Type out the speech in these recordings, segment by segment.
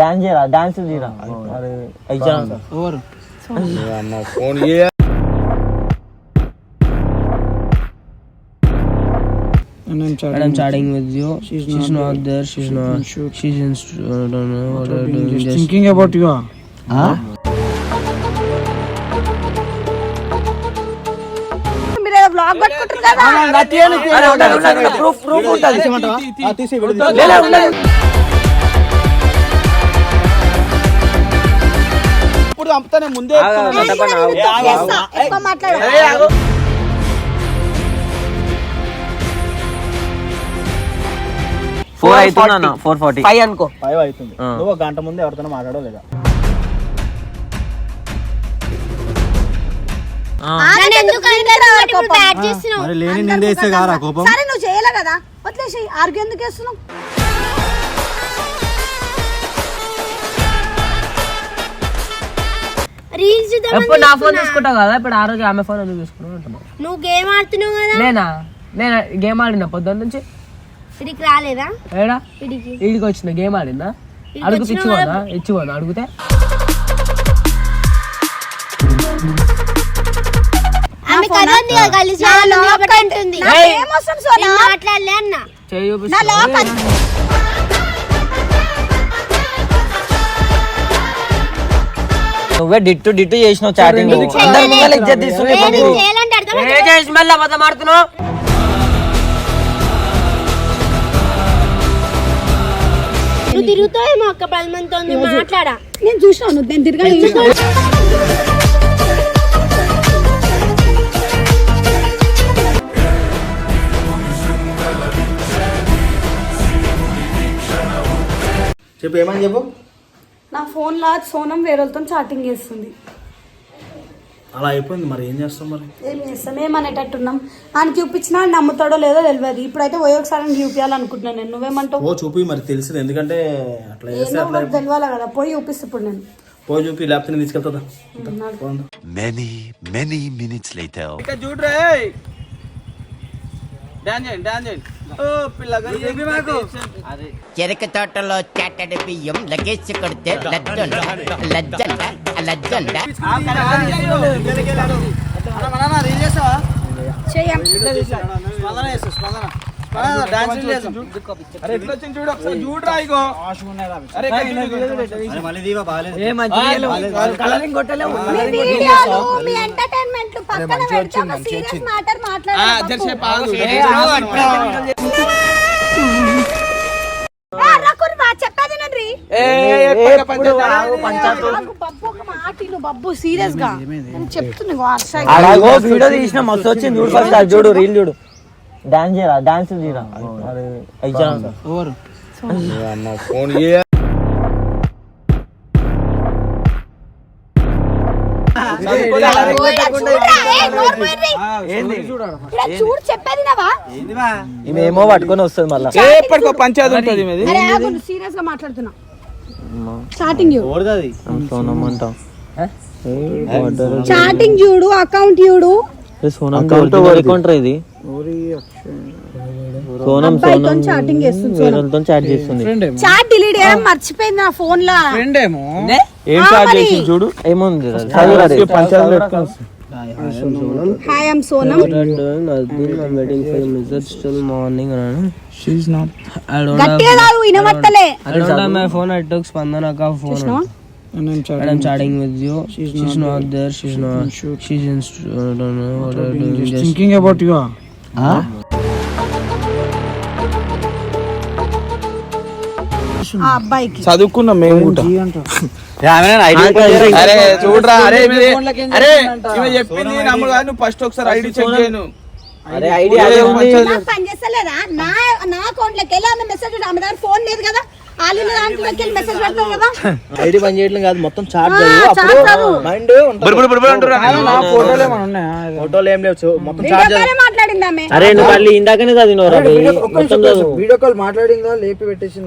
Dance చేయరా dance తీరా అరే అయిచా ఎవరు phone And I'm chatting. And I'm chatting with you. She's She's, not not, there. She's not. shoot. She's in. I don't know what I'm doing. Just Just thinking about you. ah. కదా proof proof ఉంటుంది ఇప్పుడు చంపుతానే ముందే. ఎక్కువ మాట్లాడు. Four అవుతున్నా four forty five అనుకో. Five అవుతుంది. ఆ. నువ్వు ఒక గంట ముందే ఎవరితో మాట్లాడో లేదా లేని నిందేస్తే కారా. కోపం? సరే నువ్వు చేయలే కదా. వదిలేసి ఆర్గ్యూ ఎందుకు రీల్స్ ఎప్పుడు నా ఫోన్ తీసుకుంటావు కదా ఇప్పుడు ఆ రోజు ఆమె ఫోన్ ఎందుకు తీసుకున్నావు అంటున్నావు? నువ్వు గేమ్ ఆడుతున్నావు కదా. నేనా? నేను? గేమ్ ఆడినా? పొద్దున్న నుంచి? ఇడికి రాలేదా? ఏడా? ఇడికి ఈడికి వచ్చిన? గేమ్ ఆడిందా? అడుగు వచ్చిన ఇచ్చిపోనా ఇచ్చిపోనా అడిగితే? ఆమె కదా ఉంది నువ్వే డిట్టు డిట్టు చేసినావు చాటింగ్ అందరి ముందర ఇజ్జత్ తీసుకుని నేను చేయాలంటే అర్థం ఏ చేసి మళ్ళీ అబద్ధం ఆడుతున్నావు నువ్వు తిరుగుతావేమో అక్క పది మందితో మాట్లాడా? నేను చూసినా నువ్వు నేను తిరగా చెప్పు ఏమని చెప్పు? నా ఫోన్లో సోనం వేరేతో చాటింగ్ చేస్తుంది. అలా అయిపోయింది మరి ఏం చేస్తాం మరి? ఏం చేస్తాం? ఏమనేటట్టున్నాం ఆయన చూపించినా నమ్ముతాడో లేదో తెలియదు. ఇప్పుడైతే పోయి ఒకసారి చూపించాలనుకుంటున్నాను నేను. నువ్వేమంటావు? ఓ చూపి మరి తెలిసింది. ఎందుకంటే అట్లా చేస్తే అట్లా తెలియాలి కదా. పోయి చూపిస్తే ఇప్పుడు నేను. పోయి చూపి లేకపోతే నేను తీసుకెళ్తా Later. చెరుకు తోటలో చాటడి బియ్యం లగేజ్ కొడితే లజ్జండ లజ్జండ లజ్జండ. చెయ్యం మీ వీడియోలు మీ బబ్బు సీరియస్గా. చెప్తున్నా వీడియో తీసిన మస్తు వచ్చింది చూడు ఫస్ట్ అది చూడు రీల్ చూడు. డాన్స్ చేయరా డాన్స్ ఎవరు? ఫోన్ చూడు చెప్పేది నవా ఏమో పట్టుకొని వస్తుంది మళ్ళా. ఎప్పటికో పంచాయతీ ఉంటుంది సీరియస్గా మాట్లాడుతున్నా స్టార్టింగ్ చాటింగ్ చూడు. అకౌంట్ చూడు సోనం అకౌంట్ ఇది? సోనం అబ్బాయితో సోనం. చాటింగ్ చేస్తుంది చాట్ డిలీట్ చేయడం మర్చిపోయింది నా ఫోన్ లా. ఫ్రెండ్ ఏమో? ఏం మరి. చేసింది చూడు ఏముంది చదువురా రే. Hi I'm Sonam waiting for message still morning she not I don't have గట్టిగా కాదు I don't have my phone. I took Spandana ka phone. చూసినావా and I'm And chatting. I'm chatting with you. She's She's, not not, there. She's not. She's in. I don't know what I'm doing. Just thinking about you. ఆ అబ్బాయికి. చదువుకున్నాం మేము కూడా. అరే, అరే చూడరా అరే అరే ఈమె చెప్పింది నమ్ముడు కాదు నువ్వు ఫస్ట్ ఒకసారి ఐడి చెక్ చేయను. అరే ఐడియా అదే ఉంది. నాకు పని చేస్తలేదా? నా నా అకౌంట్లోకి వెళ్ళి ఆమె మెసేజ్ ఆమె దగ్గర ఫోన్ లేదు కదా. వాళ్ళు దాంట్లోకి వెళ్ళి మెసేజ్ పెడతాం కదా ఐడి పని చేయట్లేదు కాదు మొత్తం ఆ, చదువు. మైండ్ నా ఫోటోలు ఏమైనా ఉన్నాయా? ఫోటోలు ఏం లేవు. మొత్తం వీడియో కాలే మాట్లాడింది ఆమె. అరే నువ్వు మళ్ళీ ఇందాకనే చదివినవరా మొత్తం చదువు. వీడియో కాల్ మాట్లాడిందా? లేపి పెట్టేసి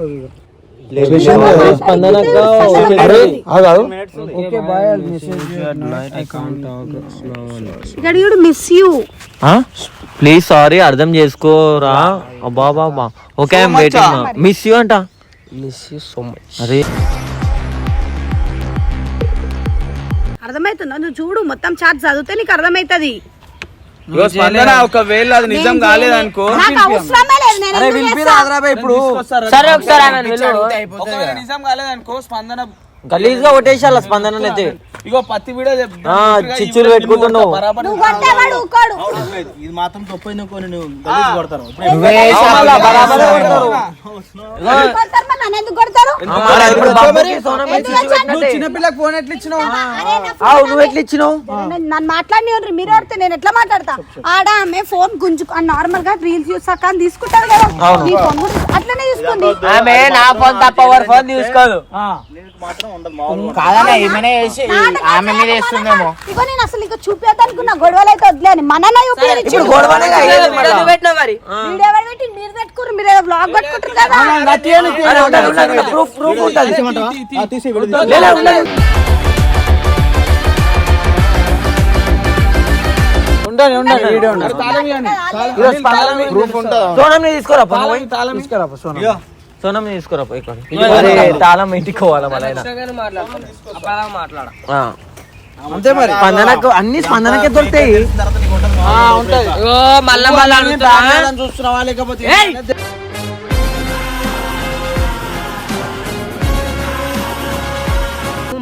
ప్లీజ్ సారీ అర్థం చేసుకోరా అబ్బా బాబా ఓకే వెయిటింగ్ మిస్ యూ అంట. మిస్ యూ సో మచ్ అరే. అర్థమవుతుందా నువ్వు చూడు మొత్తం చాట్ చదివితే నీకు అర్థమవుతుంది స్పందన ఒకవేళ అది నిజం కాలేదనుకో నాకు అవసరమే లేదు. నేను అరే ఎందుకు వినిపి చేస్తా? రాదురా ఇప్పుడు? సరే ఒకసారి నిజం కాలేదనుకో స్పందన గలీజ్గా కొట్టేసాల స్పందన అయితే ఇగో పత్తి వీడియో చిచ్చులు పెట్టుకుంటున్నావు. ఇది మాత్రం కొన్ని నువ్వు గలీజ్ కొడతారు. చిన్నపిల్లకి ఫోన్ ఎట్లా ఇచ్చినావు? నువ్వు ఎట్లా ఇచ్చినావు? నేను- నన్ను మాట్లాడి మీరు ఆడితే నేను ఎట్లా మాట్లాడతా? ఆడ ఆమె ఫోన్ గుంజు నార్మల్గా రీల్స్ చూసాక అని తీసుకుంటారు కదా. అవును. నీ ఫోన్ కూడా అట్లనే తీసుకుంది ఆమె నా ఫోన్ తప్ప ఫోన్ తీసుకోదు. మాత్రం ఉండదు మామూలు కాదన్నా ఏమైనా చేసి నాటకాలు ఆమె మీద చేయకు వేస్తుందేమో. మనన్న. ఇగో నేను అసలు ఇక చూపేద్దనుకున్నా గొడవలు అయితే వదిలేని మనన ఇప్పుడు గొడవనే అయ్యేది మళ్ళా. నువ్వు పెట్టినావు మరి. వీడియో ఎవరు పెట్టి? మీరు పెట్టుకుర్రు మీరు ఏదో బ్లాగ్ పెట్టుకుంటారు కదా. అరే, ఉండండి, ఉండండి, ప్రూఫ్ ప్రూఫ్ ఉంటుంది తీసి విడు లే, లే, ఉండండి. ఉండండి ఉండండి వీడియో ఉండండి ఈరోజు స్పందన ప్రూఫ్ ఉంటుందా? సోనం తీసుకురా పో, నువ్వు పోయి. తీసుకురా పో, సోనం సోనం తీసుకురా పో, ఇక్కడ. అరే తాళం ఇంటికి పోవాలా. మాట్లాడ. ఆ. స్పందనకు అన్ని స్పందనకే దొరుకుతాయి. చూస్తున్నావా? లేకపోతే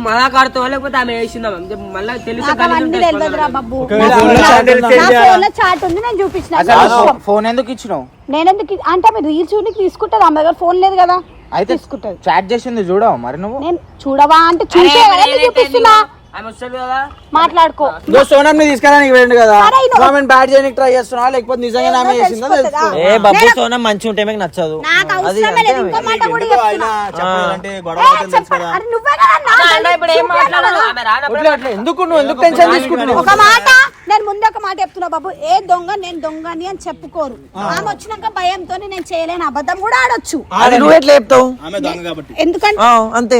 మళ్ళా కాడుతావా లేకపోతే ఆమె వేసిందా మళ్ళీ తెలిసే ఫోన్ ఎందుకు ఇచ్చినావు? నేనెందుకు అంటే మీరు రీల్స్ చూడడానికి తీసుకుంటారు? ఆమె దగ్గర ఫోన్ లేదు కదా. అయితే తీసుకుంటారు. చాట్ చేసింది చూడవు మరి నువ్వు? నేను చూడవా అంటే చూసే కదా నీకు చూపిస్తున్నా? ఆమె వస్తుంది కదా. మాట్లాడుకో. సోనం ని తీసుకురానికి వెళ్ళండి కదా. సరే, చేయడానికి ట్రై చేస్తున్నావా? లేకపోతే నిజంగా ఆమె చేసిందా? తెలిసిపోతుందా? ఏ బాబు సోనం మంచి ఉంటే మీకు నచ్చదు. నాకు అది అవసరమే లేదు ఇంకో మాట కూడా చెప్తున్నా. చెప్పాలంటే గొడవ ఏ, అవుతుంది తెలుసు చెప్పండి. కదా అరే నువ్వే కదా నా అన్న దగ్గర ఇప్పుడు ఏం చూపించాను మాట్లాడదు కదా. ఆమె రానప్పుడు వదిలే అట్లా. ఎందుకు నువ్వు? ఎందుకు టెన్షన్ తీసుకుంటున్నావు? ఒక మాట నేను ముందే ఒక మాట చెప్తున్నా బాబు ఏ దొంగ నేను దొంగని అని చెప్పుకోరు. ఆమె వచ్చినాక భయంతో నేను చేయలేను అబద్ధం కూడా ఆడొచ్చు. అది నువ్వు ఎట్లా చెప్తావు? ఆమె దొంగ కాబట్టి. ఎందుకంటే అంతే.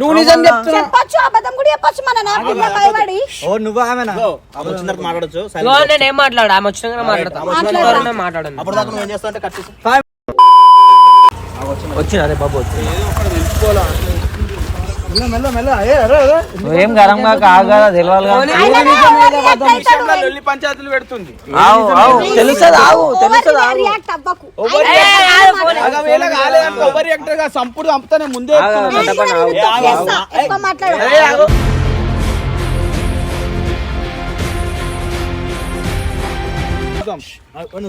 నువ్వు నిజం చెప్పొచ్చు. అబద్ధం కూడా చెప్పొచ్చు మన నా పిల్ల భయపడి. ఓ నువ్వు ఆమెనా? వచ్చిన తర్వాత మాట్లాడచ్చు ఇగో నేను ఏం మాట్లాడా? ఆమె వచ్చినాక మాట్లాడతా. మాట్లాడతా. మాట్లాడండి. అప్పుడు దాకా నువ్వు ఏం చేస్తావు అంటే కట్ చేసి. వచ్చిన అదే బాబు వచ్చిన నువ్వేం గరంగా కాగా తెలియాలి. లొల్లి పంచాయతీలు పెడుతుంది? ఆవు తెలుస్తుంది ఆవు ఓవర్ యాక్టర్గా సంపుడు చంపుతానే ముందే మాట్లాడు.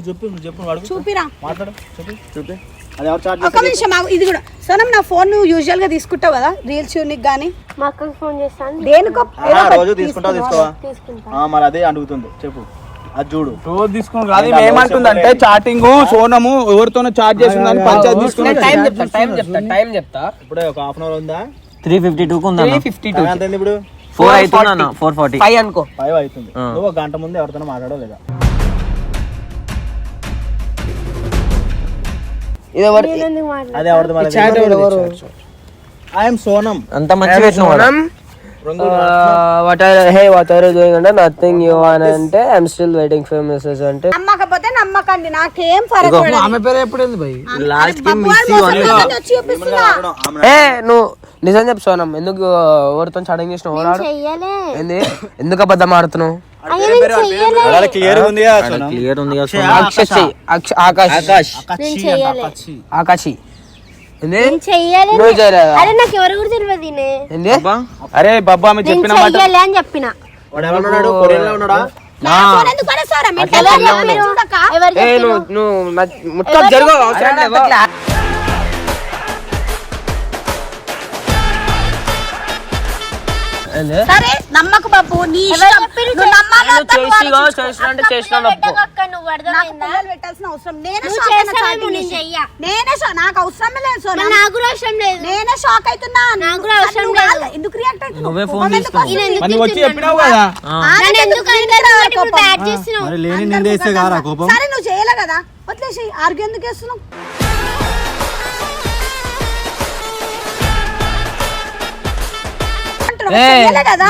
చెప్పు నువ్వు చెప్పు మాట్లాడు చూపి. ఒక నిమిషం ఆగు. ఇది కూడా. సోనం నా ఫోన్ నువ్వు యూజువల్గా తీసుకుంటావు కదా? రీల్స్ చూడనికి గానీ? మా అక్కకి ఫోన్ చేస్తాను దేనికో ఏదో ఒకటి రోజు తీసుకుంటావు? తీసుకోవా? తీసుకుంటా. ఆ, మరి అదే అడుగుతుంది చెప్పు. అది చూడు. రోజు తీసుకుని కాదు ఈమె ఏమంటుందంటే చాటింగ్ సోనము ఎవరితోనో చాట్ చేసిందని పంచాయతీ తీసుకుని టైం చెప్తా టైం చెప్తా టైం చెప్తా. ఇప్పుడే ఒక హాఫ్ అన్ అవర్ ఉందా? త్రీ ఫిఫ్టీ టూ ఉందా ఫిఫ్టీ టైం ఎంత అయింది ఇప్పుడు? ఫోర్ అవుతుందా ఫోర్ ఫార్టీ. ఫైవ్ అనుకో. ఫైవ్ అవుతుంది. నువ్వు ఒక గంట ముందు ఎవరితోనో మాట్లాడలేదా ఇది ఎవరు ఐఎమ్ సోనం అంత what are hey what are doing అంటే నథింగ్ యూ అని అంటే I'm still waiting for message అంటే. నమ్మకపోతే నమ్మకండి నాకేం ఫరక్ పడదు. ఆమె పేరు ఎప్పుడు ఉంది భయ్? అరే లాస్ట్కి బాబు మిక్సీ వాడు మోసం వచ్చి చూపిస్తున్నా. ఏ నువ్వు నిజం చెప్పు సోనం ఎందుకు ఎవరితో చాటింగ్ చేసిన ఎందుకు అబద్ధం ఆడుతున్నావు? క్లియర్ ఉంది క్లియర్ ఉంది ఆకాశి నువ్వు అరే బాబు ఆమె చెప్పిన కొరియన్లో ఉన్నాడా? సరే నమ్మకు బాబు నీ ఇష్టం? నువ్వు నమ్మాలా నువ్వు వద్దా నువ్వు చేసిగో ఆలోచించుకో. చేసిన అంటే చేసిన అక్క నొప్పు పెట్టకు అక్క, నువ్వు నాకు అర్థమైందా పిల్లలు పెట్టాల్సిన అవసరం నేనే నువ్వు షాక్ అయినా చేస్తావేమో, చాటింగ్ నేను చేసి. చెయ్య. నేనే షా- నాకు అవసరమే లేదు సోనా. మరి నాకు కూడా అవసరం లేదు నేనే షాక్ అవుతున్నా నాకు కూడా కానీ అవసరం నువ్వు లేదు. కాదు. ఎందుకు రియాక్ట్ అవుతున్నావు నువ్వే ఫోన్ కోపం ఎందుకు తీసుకున్నావు. ఈయన వస్తుంది? ఎందుకు మరి వచ్చి తిడుతున్నాడు? చెప్పినావు కదా ఆమె నన్ను ఎందుకు ఎందుకు అందరికీ తిడుతున్నావు ఇప్పుడు కోపం? బ్యాడ్ చేస్తున్నావు మరి లేని అందరికీ నిందేస్తే ఒక కారా గంట. కోపం సరే నువ్వు చేయలే కదా వదిలేసి ఆర్గ్యూ ఎందుకు చేస్తున్నావు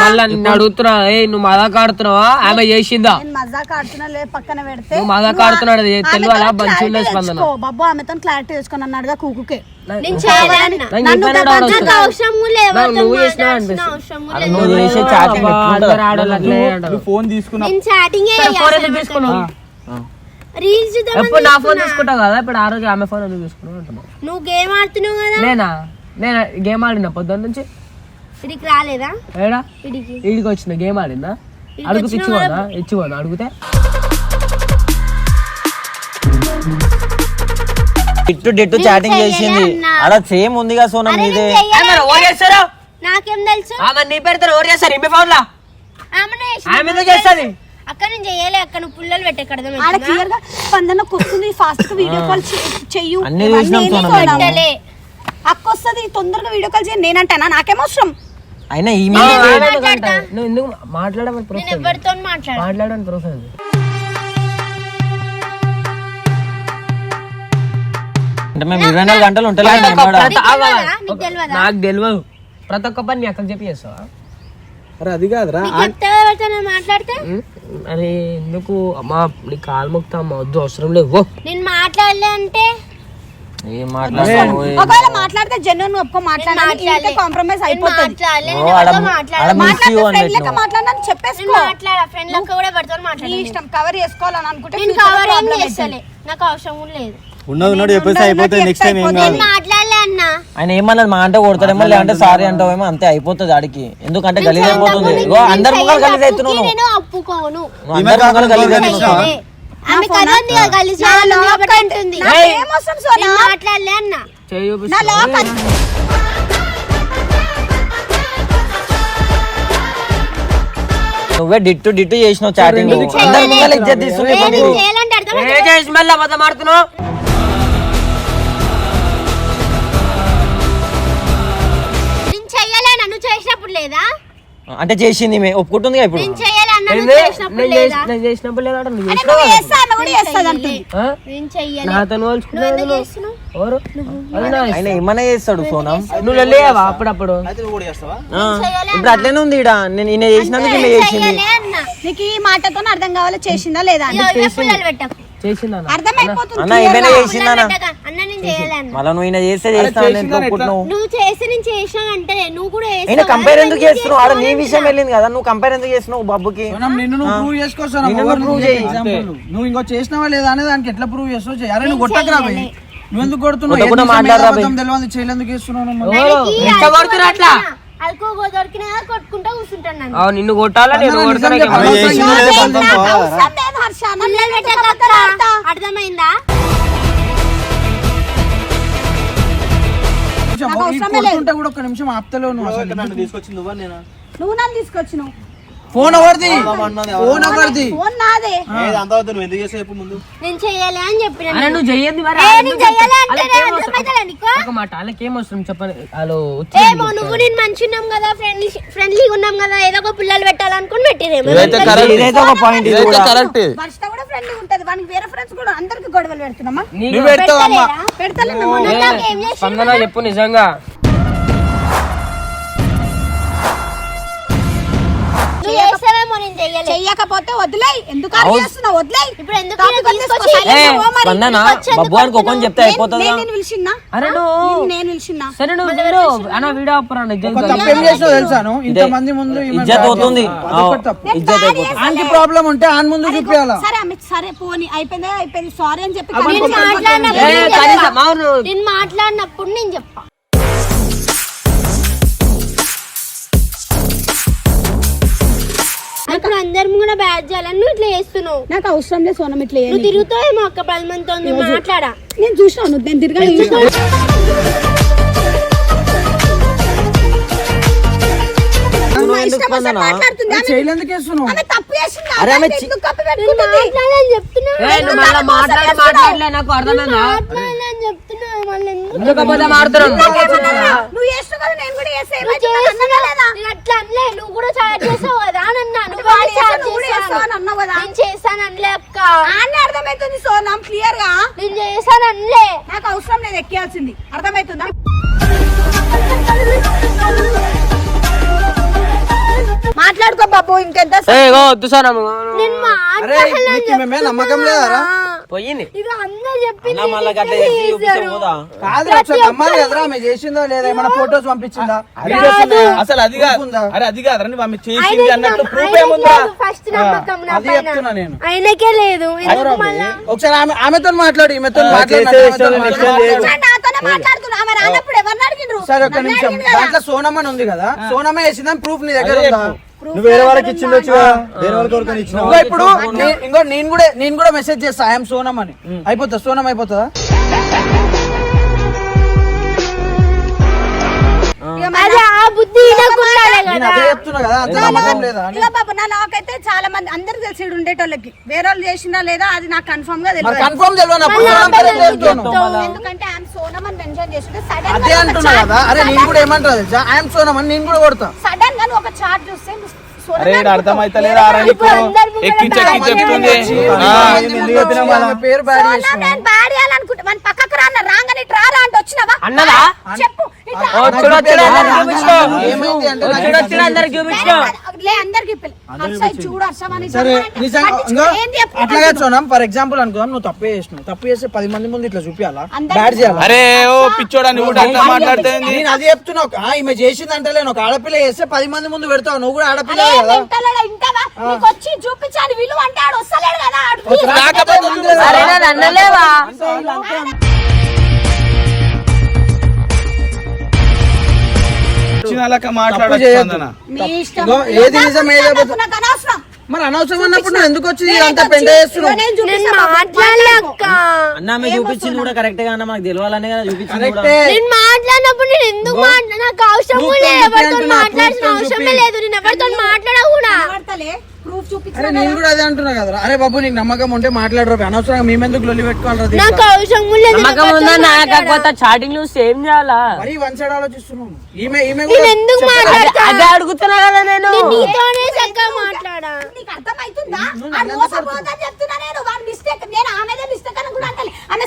మళ్ళా నిన్ను అడుగుతున్నా. ఏ నువ్వు మదాక ఆడుతున్నావా? ఆమె చేసిందా? నేను మజాక్ ఆడుతున్నా లే పక్కన పెడితే. నువ్వు మజాక్ నువ్వు ఆడుతున్నాడు తెలియాలా? స్పందన. బాబు ఆమెతో క్లారిటీ తెచ్చుకొని అన్నాడుగా కూకుకే. నువ్వు నువ్వు. నువ్వు ఫోన్ తీసుకున్నా ఫోన్ ఎందుకు తీసుకున్నావు? రీల్స్ ఎప్పుడు నా ఫోన్ తీసుకుంటావు కదా ఇప్పుడు ఆ రోజు ఆమె ఫోన్ తీసుకున్నావు? అంటున్నావు నువ్వు గేమ్ ఆడుతున్నావు కదా. నేనా? నేను? గేమ్ ఆడినా పొద్దున్న నుంచి? ఇడికి రాలేదా? ఏడా? ఇడికి. వచ్చిన గేమ్ ఆడిందా? అడుగు వచ్చిన ఇచ్చిపోనా ఇచ్చిపోనా అడిగితే? డిట్టు డిట్టు చాటింగ్ చేసింది. అలా సేమ్ ఉందిగా సోనం నీదే. నాకేం తెలుసు? ఆమె నీ పెడతారు ఓరు చేస్తారు. ఆమె ఎందుకు చేస్తుంది? అక్క నేను చెయ్యలే అక్క నువ్వు పుల్లలు పెట్టే ఆడ క్లియర్గా స్పందనకు వస్తుంది ఫాస్ట్గా వీడియో కాల్ చెయ్యు. అన్ని అక్క వస్తుంది తొందరగా వీడియో కాల్ చేయండి నేనంటానా? నాకేమవసరం అయినా ఈ? నువ్వు ఎందుకు మాట్లాడమని మాట్లాడ మాట్లాడమని అది అంటే మేము ఇరవై నాలుగు గంటలు ఉంటలే నీకు తెలియదా? ప్రతి ఒక్క పని నీ అక్కకి చెప్పి చేస్తావా అరే అది కాదురా. మాట్లాడితే? అరే ఎందుకు? అమ్మా నీ కాలు మొక్తా అమ్మా వద్దు అవసరం లేదు. నేను మాట్లాడలే అంటే? ఒకవేళ మాట్లాడితే జెన్యున్ ఒప్పుకో మాట్లాడాలి. కాంప్రమైజ్ అయిపోతుంది. మాట్లాడలే. ఓ, నేను ఆడ- ఎవరితో ఆడ మాట్లాడ మిస్ యూ అని ఫ్రెండ్ లెక్క పెట్టినావు. మాట్లాడని నేను చెప్పేసుకో ఇష్టం కవర్ చేసుకోవాలని అనుకుంటే నాకు అవసరం లేదు. ఉన్నది చెప్పేసి అయిపోతుంది నెక్స్ట్ టైం ఏం. కాదు ఆయన ఏమన్నా మా అంటే కొడతాడేమో లేదంటే సారీ అంటావేమో అంతే అయిపోతుంది ఆడికి. ఎందుకంటే గలీజ్ అయిపోతుంది అందరు ముఖాలు గలీజ్ అవుతున్నావు అందరి ముఖాలు గలీజ్ అవుతున్నావు. ఆమె కలిసి మాట్లాడలే అన్న. నా. లాక్ నువ్వే డిట్టు డిట్టు చేసినావు చాటింగ్ అందరి ముఖాలు ఇజ్జత్ తీసుకుని మళ్ళీ అబద్ధం ఆడుతున్నావు నేను చెయ్యలే నన్ను చేసినప్పుడు లేదా? అంటే చేసింది ఈమె. ఒప్పుకుంటుందిగా ఇప్పుడు. నేను చేసినప్పుడు లేదా? నువ్వు చేసినావు ఏమన్నా చేస్తాడు సోనం నువ్వు లేవా అప్పుడప్పుడు? ఆ, ఇప్పుడు అట్లనే ఉంది నేను ఈయన చేసినందుకు చేసింది. నీకు ఈ మాటతో అర్థం కావాలో చేసిందా లేదా అన్న చేసిందా మళ్ళీ నువ్వు ఈయన చేస్తే చేస్తా నేను ఒప్పుకుంటున్నావు నువ్వు చేసి నేను చేసినా అంటే నువ్వు కూడా అయినా చేస్తావు? కంపేర్ కదా, ఎందుకు నేను చేస్తున్నావు? ఆడ నీ చేస్తాను విషయం వెళ్ళింది కదా నువ్వు కంపేర్ ఎందుకు చేస్తున్నావు నిన్ను నువ్వు ప్రూవ్ చేసుకోవచ్చు నువ్వు prove చేయి. నువ్వు ఇంకో చేసినావా లేదా అనే దానికి ఎట్లా ప్రూవ్ చేస్తావు నువ్వు కొట్టకరా భయ్. నువ్వు ఎందుకు కొడుతున్నావు. తెలియదు చేయలేందుకు చేస్తున్నావు? అల్కోగో దొరికినా కొట్టుకుంటా కూర్చుంటాను నన్ను. అవు నిన్ను కొట్టాలా? నేను కొడతానా చేసింది లేదా పంతం? అర్థమైందా? ఈ. కొడుతుంటే కూడా ఒక్క నిమిషం ఆపుతలేవు నువ్వు అసలు. నన్ను తీసుకొచ్చింది నువ్వా నేనా? నువ్వు నన్ను తీసుకొచ్చినావు. ఫోన్ ఎవరిది? ఫోన్ ఎవరిది? ఫోన్ నాదే. ఏది అంత వద్దు నువ్వు ఎందుకు చేసావు ముందు? నేను చెయ్యాలి అని చెప్పిన అరే నువ్వు చెయ్యండి మరి ఏ, నేను? అంటే? అర్థమైతలే నీకు? ఒక మాట వాళ్ళకి ఏం అవసరం చెప్పండి వాళ్ళు ఏమో నువ్వు నేను మంచి ఉన్నాం కదా ఫ్రెండ్లీ ఫ్రెండ్లీగా ఉన్నాం కదా ఏదో ఒక పిల్లలు పెట్టాలనుకుని పెట్టిరేమో ఇదైతే ఒక పాయింట్ ఇది కూడా. కరెక్ట్. కూడా ఫ్రెండ్లీ ఉంటది. వానికి వేరే ఫ్రెండ్స్ కూడా అందరికి గొడవలు పెడుతున్నామా? నువ్వు పెడతావు అమ్మా పెడతలే మొన్న నాకు ఏం చేసి స్పందన చెప్పు నిజంగా. చెయ్యకపోతే వదిలేయ్. ఎందుకు చేస్తున్నావు? వదిలేయ్. ఇప్పుడు ఎందుకు ఒక్కని చెప్తే అయిపోతుంది? నేను నేను పిలిచిన్నా అరే నేను- పిలిచిన్నా సరే నువ్వు వీడు అన్న వీడియో అప్పురా నిజం ఒక తప్పు ఏం చేసినావు తెలుసా నువ్వు? ఇంత మంది ముందు ఇజ్జత్ అవుతుంది. ఇజ్జత్ అయిపోతుంది. ప్రాబ్లం ఉంటే ఆయన ముందు చూపించాలా సరే అమ్మ సరే పోని. అయిపోయిందా? అయిపోయింది. సారీ అని చెప్పి నేను మాట్లాడినప్పుడు నేను అందరం కూడా బ్యాడ్ చేయాలని నువ్వు ఇట్లా చేస్తున్నావు. నాకు అవసరం లేదు సోనం ఇట్లా నువ్వు తిరుగుతావేమో అక్క పది మందితో నువ్వు మాట్లాడా? నేను చూసినాను నేను మాట్లాడాలని చెప్తున్నా నాకు అర్థమైందా? నువ్వు చేస్తావు కదా. నేను కూడా నువ్వు అట్లా అనలే కూడా చాట్ చేసావు కదా అని అన్నా నువ్వు అని అన్నావు కదా. నేను చేశాను అనలే అక్క. ఆన్నే అర్థమవుతుంది సోనం క్లియర్గా? నేను చేశాను అనలే. నాకు అవసరం లేదు ఎక్కియాల్సింది. అర్థమవుతుందా బాబు ఇంకెంత వద్దు సార్ మేమే నమ్మకం లేదారా? పోయింది. చేసిందో లేదా ఏమైనా ఫొటోస్ పంపించిందా? అసలు అది కాదు? అరే అది కాదు రండి ఆమె చేసింది అన్నట్టు ప్రూఫ్ ఏముందా అది. చెప్తున్నా నేను. ఆయనకే లేదు. ఒకసారి ఆమె ఆమెతో మాట్లాడు ఈమెతో మాట్లాడు సరే ఒక్క నిమిషం. దాంట్లో సోనమ్మ అని ఉంది కదా. సోనమ్మ వేసిందని ప్రూఫ్ నీ దగ్గర ఉందా? నువ్వు వేరే వాళ్ళకి ఇచ్చిండొచ్చు ఇంకో ఇప్పుడు నే- ఇంకో నేను కూడా నేను కూడా మెసేజ్ చేస్తా. ఐఎమ్ సోనం అని. అయిపోతా సోనం అయిపోతుందా? బాబు నా నాకైతే చాలా మంది అందరికి తెలిసి ఉండేటోళ్ళకి. వేరే వాళ్ళు చేసినా లేదా అది నాకు కన్ఫర్మ్గా తెలియదు? ఎందుకంటే ఆమె సోనం అని మెన్షన్ చేస్తుంటే సడన్ అదే అంటున్నా కదా. అరే నేను కూడా ఏమంటా తెలుసా? ఐఎమ్ సోనం అని నేను కూడా కొడతా. సడన్గా ఒక చార్ట్ చూస్తే అరే అర్థమైతలేదా? నీకు ఎక్కించి ఎక్కించి చెప్తుంది పేరు బ్యాడ్ చేయాలనుకుంటా మన పక్కకు రాగానే రా అంటే వచ్చినావా? అన్నదా? చెప్పు. చూడు? అట్లాగే సోనం ఫర్ ఎగ్జాంపుల్ అనుకుందాం నువ్వు తప్పే చేసినావు. తప్పు చేస్తే పది మంది ముందు ఇట్లా చూపించాలా బ్యాడ్ చేయాలా? అరే ఓ పిచ్చోడా నువ్వు అట్లా మాట్లాడితే? నేను అది చెప్తున్నా ఒక- ఆ, ఈమె చేసింది అంటే నేను ఒక ఆడపిల్ల చేస్తే పది మంది ముందు పెడతావు నువ్వు కూడా ఆడపిల్ల కదా? వచ్చి చూపించాలి విలువ అంటే ఆడు వస్తలేడు కదా వచ్చిన మాట్లాడొచ్చు ఏది నిజం, మరి అనవసరం అన్నప్పుడు నువ్వు ఎందుకు వచ్చి అంత అక్క. అన్న చూపించింది కూడా కరెక్ట్గా అన్న మనకు తెలియాలనే కదా చూపించింది నేను మాట్లాడినప్పుడు నేను ఎందుకు నాకు అవసరం లేదు. ఎవరితో మాట్లాడాల్సిన. లేదు. నేను ఎవరితో మాట్లాడా కూడా మాట్లాడతలే ప్రూఫ్ అరే చూపించిన నేను కూడా అదే అంటున్నా కదా అరే బాబు నీకు నమ్మకం ఉంటే మాట్లాడరు అనవసరంగా మేమెందుకు లొల్లి పెట్టుకోవాలి నాకు అవసరం లేదు నమ్మకం ఉందా? మాట్లాడా. కాకపోతే చాటింగ్ ఏం చేయాలా? మరి వన్ సైడ్ ఆలోచిస్తున్నాను ఈమె ఈమె నేను కూడా ఎందుకు అదే అదే అడుగుతున్నా కదా నేను. నేను నీతోనే చక్కగా మాట్లాడా? నీకు అర్థమవుతుందా ఆ మోసపోదని చెప్తున్నా నేను. వాడి మిస్టేక్ నేను ఆమెదే మిస్టేక్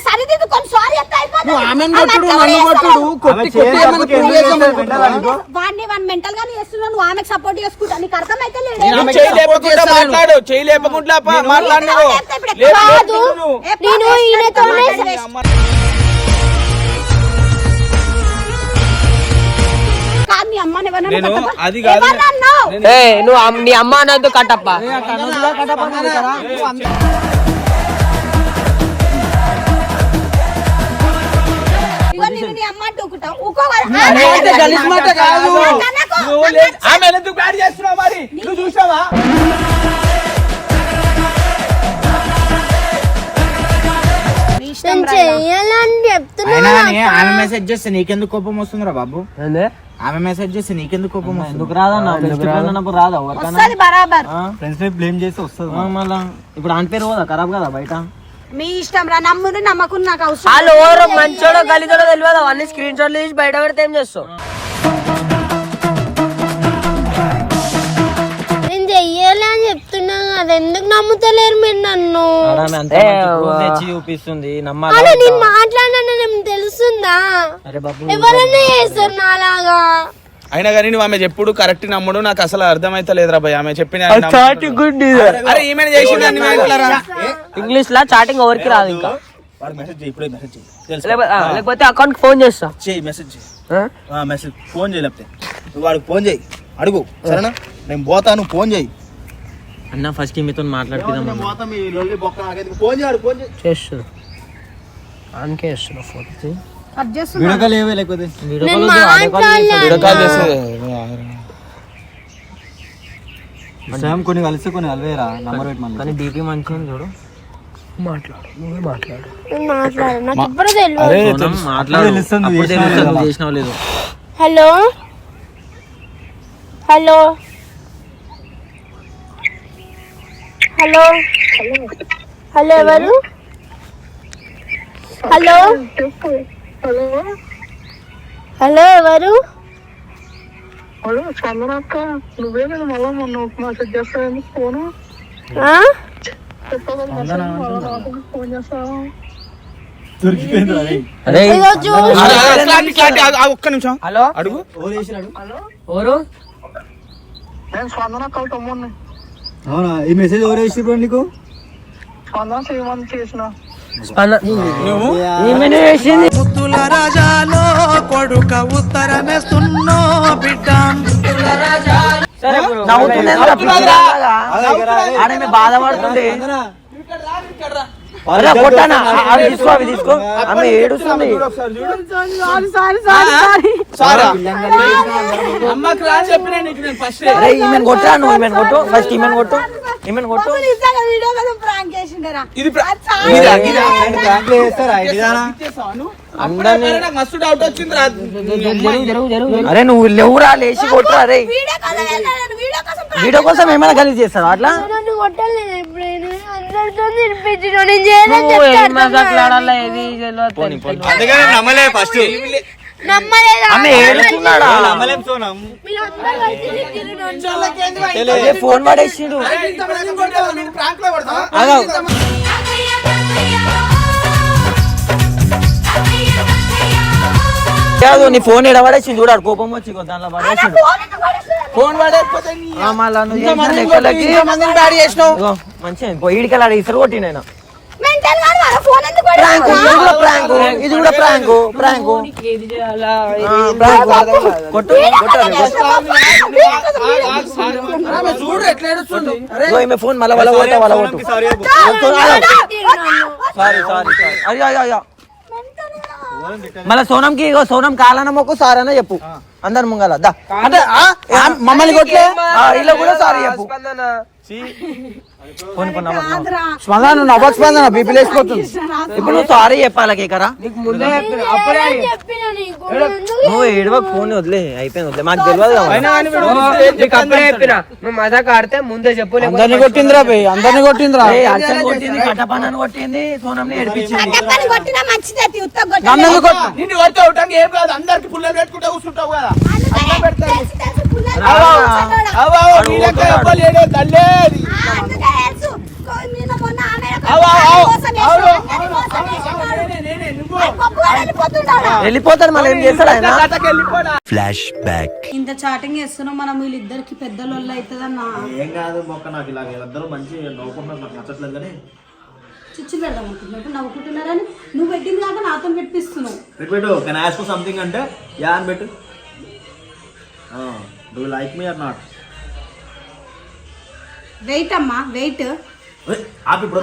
సరిదిద్దుకొని సారీ చెప్తే అయిపోతుంది నువ్వు ఆమెను ఆమె కొట్టుడు అర్థం నన్ను కొట్టుడు చేసుకోలేదు. కొట్టి కొట్టి ఏమన్నా prove చేద్దామనుకుంటున్నావా? వాడిని వాడిని మెంటల్ గానే చేస్తున్నావు నువ్వు ఆమెకు సపోర్ట్ చేసుకుంటా నీకు అర్థమైతే లేదు నేను నువ్వు ఆమెకి చేయి support లేపకుండా చేస్తాను. మాట్లాడు చేయి లేపకుండా పా, మాట్లాడు నువ్వు. లేపు, కాదు లేపు నువ్వు. నేను ఈయనతోనే కాదు నీ అమ్మని ఎవరన్నా నేను కొట్టవా? అది కాదు. ఎవరన్నావు? ఏ నువ్వు అమ్- నీ అమ్మ అనొద్దు కట్టప్ప గలీజ్ మాట కాదు. నాకు అనకు. నువ్వు లే- ఆమె ఎందుకు బ్యాడ్ చేస్తున్నావు మరి? నువ్వు చూసావా? ఆమె మెసేజ్ చేస్తే నీకెందుకు కోపం వస్తుందిరా బాబు? ఆమె మెసేజ్ చేస్తే నీకెందుకు కోపం ఎందుకు అన్నప్పుడు రాదా? బరాబర్. ఫ్రెండ్స్ బ్లేమ్ చేస్తే వస్తుంది. మళ్ళా. ఇప్పుడు ఆన్ పేరు పోదా? ఖరాబ్ కదా బయట? మీ ఇష్టం రా నమ్ముడు నమ్మకుని నాకు అవసరం. వాళ్ళు ఎవరో మంచోడో గలీజోడో తెలియదు అవన్నీ స్క్రీన్ షాట్లు తీసి బయట పెడితే ఏం చేస్తావు? నేను చెయ్యాలి అని చెప్తున్నా కదా ఎందుకు నమ్ముతలేరు మీరు నన్ను? చూపిస్తుంది అలా నమ్మాలి నేను మాట్లాడినా బాబు ఎవరన్నా చేస్తారు నాలాగా? అయినా కానీ నువ్వు ఆమె చెప్పుడు కరెక్ట్ నమ్ముడు నాకు అసలు అర్థమైతే లేదురా భయ్ ఆమె చెప్పిన అరే ఈమె చేసింది అన్ని మాట్లాడరా. ఇంగ్లీష్ లా చాటింగ్ ఎవరికి రాదు ఇంకా? వాడు మెసేజ్ చేయి ఇప్పుడే మెసేజ్ చేయి తెలుసు లేకపోతే అకౌంట్ ఫోన్ చేస్తా. చేయి మెసేజ్ చేయి ఆ? మెసేజ్ ఫోన్ చేయి లేకపోతే. నువ్వు వాడికి ఫోన్ చేయి అడుగు సరేనా? నేను పోతాను ఫోన్ చేయి అన్న ఫస్ట్ మీతో మాట్లాడుకుందాం నేను పోతా మీ లొల్లి బొక్క నాకెందుకు ఫోన్ చేయాడు ఫోన్ చేయి చేస్తున్నా. ఫోన్ లేకపోతే? కొన్ని కలిసి కొన్ని కలివేరా నంబర్ కానీ డీపీ మంచిగా ఉంది చూడు. మాట్లాడు నువ్వే అప్పుడు తెలుస్తుంది నువ్వు చేసినావు లేదు. హలో? హలో? హలో ఎవరు? హలో హలో ఎవరు ఆ? అరే ఇదిగో చూడు. అరే, అరే, క్లారిటీ, క్లారిటీ, ఆగు, ఆగు, ఒక్క నిమిషం. హలో? అడుగు. ఎవరు నేను స్పందన కల్ తమ్ముడిని అవునా? ఈ మెసేజ్ ఎవరు వేసి నీకు? స్పందన చేయమని చేసిన. వేసింది ముత్తుల రాజాలో కొడుక ఉత్తరమేస్తున్నో బిడ్డ? ఆడేమి బాధపడుతుంది. కొట్టానా? అవి తీసుకో అవి తీసుకో. ఆమె ఏడుస్తుంది. అరే ఈమెను కొట్టా నువ్వు? ఈమెను కొట్టు. ఫస్ట్ ఈమెను కొట్టు. ఈమెను కొట్టు. ప్రాంక్ చేసిండరా. ఇది చేస్తారా మస్తు డౌట్ వచ్చింది అరే నువ్వు లేవురా లేచి కొట్టురా అరే వీడియో కోసం ఏమైనా కలిసి చేస్తావు అట్లా ఎప్పుడైనా అందరితో తినిపించిన నేను చేయలేదు కాదు నీ ఫోన్ ఎడబడేసింది చూడాడు కోపం వచ్చి ఇగో దాంట్లో పడేసిండు ఫోన్ పడకపోతే నీ ఆ, మళ్ళా నువ్వు చేసిన లెక్కలకి మందిని బ్యాడ్ చేసినావు ఇగో, మంచిగా పోయి ఈడికెళ్ళాడు ఇసరు? ఇది కూడా ప్రాంక్ ప్రాంక్ కొట్టు చూడు ఈమె ఫోన్ మళ్ళా వాళ్ళ కొట్ట వాళ్ళ కొట్టు సారీ. సారీ అయ్యో అయ్యో మళ్ళీ సోనంకి ఇగో సోనం కాలన మొక్కు సార్ అనే చెప్పు అందరు ముంగల. దా. అంటే మమ్మల్ని కొట్లే? ఇలా కూడా సారీ చెప్పు. స్పందన పోనీ, పోనీ, నవ్వు, నవ్వు. కాదురా. స్పందన బీపీ లేచిపోతుంది ఇప్పుడు నువ్వు సారీ చెప్పాలి కేకరా. నువ్వు ఏడవకు ఫోన్ వదిలే అయిపోయింది వదిలే. మాకు తెలియదు మజాక్ ఆడితే ముందే చెప్పు అందరిని కొట్టిందిరా బే అందరిని కొట్టిందిరా. కొట్టింది కట్టపన్నని కొట్టింది సోనంని ఏడిపించింది. నన్ను కొడితే ఏం కాదు అందరికి పుల్లలు పెట్టుకుంటా కూర్చుంటావు కదా. అందుకే వెళ్ళిపోతాడు ఏం చేస్తాడు ఆయన ఫ్లాష్ బ్యాక్ ఇంత చాటింగ్ చేస్తున్నాం మనం వీళ్ళిద్దరికి పెద్దలు అవుతుందన్నా ఏం కాదు మొక్క నాకు ఇలా వీళ్ళందరూ మంచి నవ్వుకుంటున్నారు నాకు నచ్చట్లేదు కానీ చిచ్చు పెడదాం అనుకుంటున్నట్టు నవ్వుకుంటున్నారని నువ్వు పెట్టింది కాక నాతో పెట్టిస్తున్నావు పెట్టు పెట్టు కెన్ ఆస్క్ సంథింగ్ అంటే యా అని పెట్టు do like me or not wait అమ్మా వెయిట్. ఆపి